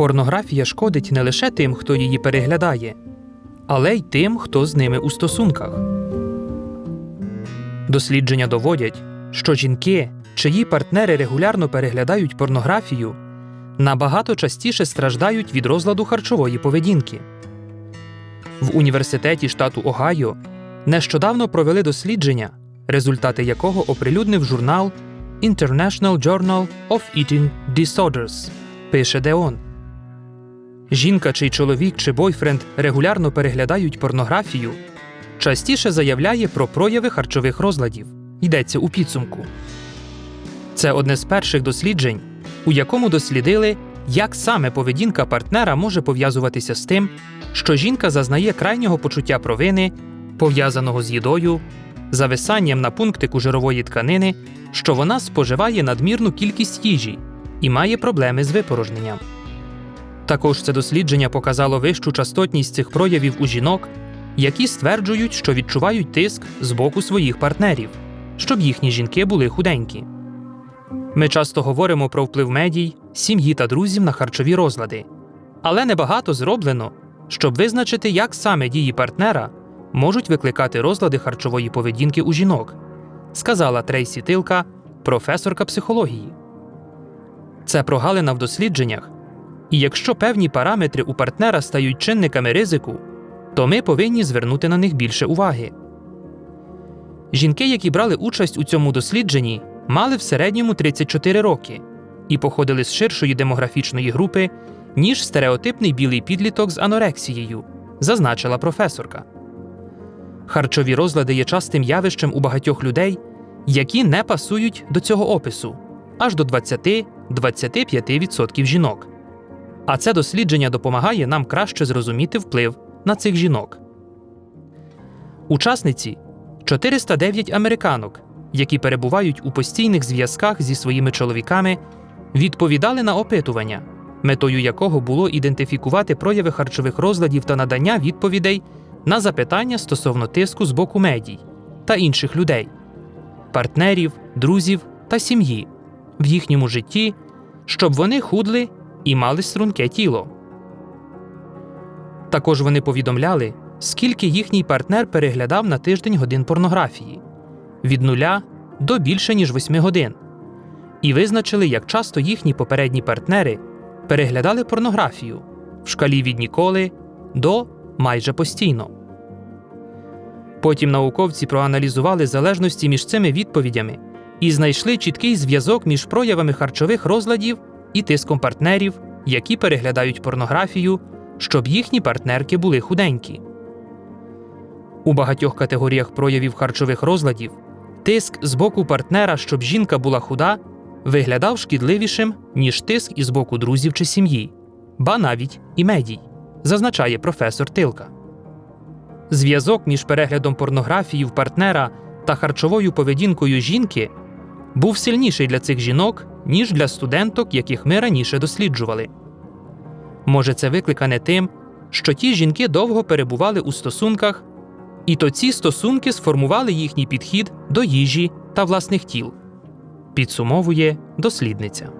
Порнографія шкодить не лише тим, хто її переглядає, але й тим, хто з ними у стосунках. Дослідження доводять, що жінки, чиї партнери регулярно переглядають порнографію, набагато частіше страждають від розладу харчової поведінки. В університеті штату Огайо нещодавно провели дослідження, результати якого оприлюднив журнал International Journal of Eating Disorders, пише Деон. Жінка, чий чоловік чи бойфренд регулярно переглядають порнографію, частіше заявляє про прояви харчових розладів. Йдеться у підсумку. Це одне з перших досліджень, у якому дослідили, як саме поведінка партнера може пов'язуватися з тим, що жінка зазнає крайнього почуття провини, пов'язаного з їдою, зависанням на пунктику жирової тканини, що вона споживає надмірну кількість їжі і має проблеми з випорожненням. Також це дослідження показало вищу частотність цих проявів у жінок, які стверджують, що відчувають тиск з боку своїх партнерів, щоб їхні жінки були худенькі. Ми часто говоримо про вплив медій, сім'ї та друзів на харчові розлади, але небагато зроблено, щоб визначити, як саме дії партнера можуть викликати розлади харчової поведінки у жінок, сказала Трейсі Тилка, професорка психології. Це прогалина в дослідженнях, і якщо певні параметри у партнера стають чинниками ризику, то ми повинні звернути на них більше уваги. Жінки, які брали участь у цьому дослідженні, мали в середньому 34 роки і походили з ширшої демографічної групи, ніж стереотипний білий підліток з анорексією, зазначила професорка. Харчові розлади є частим явищем у багатьох людей, які не пасують до цього опису аж до 20-25% жінок. А це дослідження допомагає нам краще зрозуміти вплив на цих жінок. Учасниці 409 американок, які перебувають у постійних зв'язках зі своїми чоловіками, відповідали на опитування, метою якого було ідентифікувати прояви харчових розладів та надання відповідей на запитання стосовно тиску з боку медій та інших людей, партнерів, друзів та сім'ї в їхньому житті, щоб вони худли і мали струнке тіло. Також вони повідомляли, скільки їхній партнер переглядав на тиждень годин порнографії від нуля до більше ніж 8 годин, і визначили, як часто їхні попередні партнери переглядали порнографію в шкалі від ніколи до майже постійно. Потім науковці проаналізували залежності між цими відповідями і знайшли чіткий зв'язок між проявами харчових розладів і тиском партнерів, які переглядають порнографію, щоб їхні партнерки були худенькі. У багатьох категоріях проявів харчових розладів тиск з боку партнера, щоб жінка була худа, виглядав шкідливішим, ніж тиск із боку друзів чи сім'ї, ба навіть і медій, зазначає професор Тилка. Зв'язок між переглядом порнографії в партнера та харчовою поведінкою жінки був сильніший для цих жінок, ніж для студенток, яких ми раніше досліджували. Може, це викликане тим, що ті жінки довго перебували у стосунках, і то ці стосунки сформували їхній підхід до їжі та власних тіл, підсумовує дослідниця.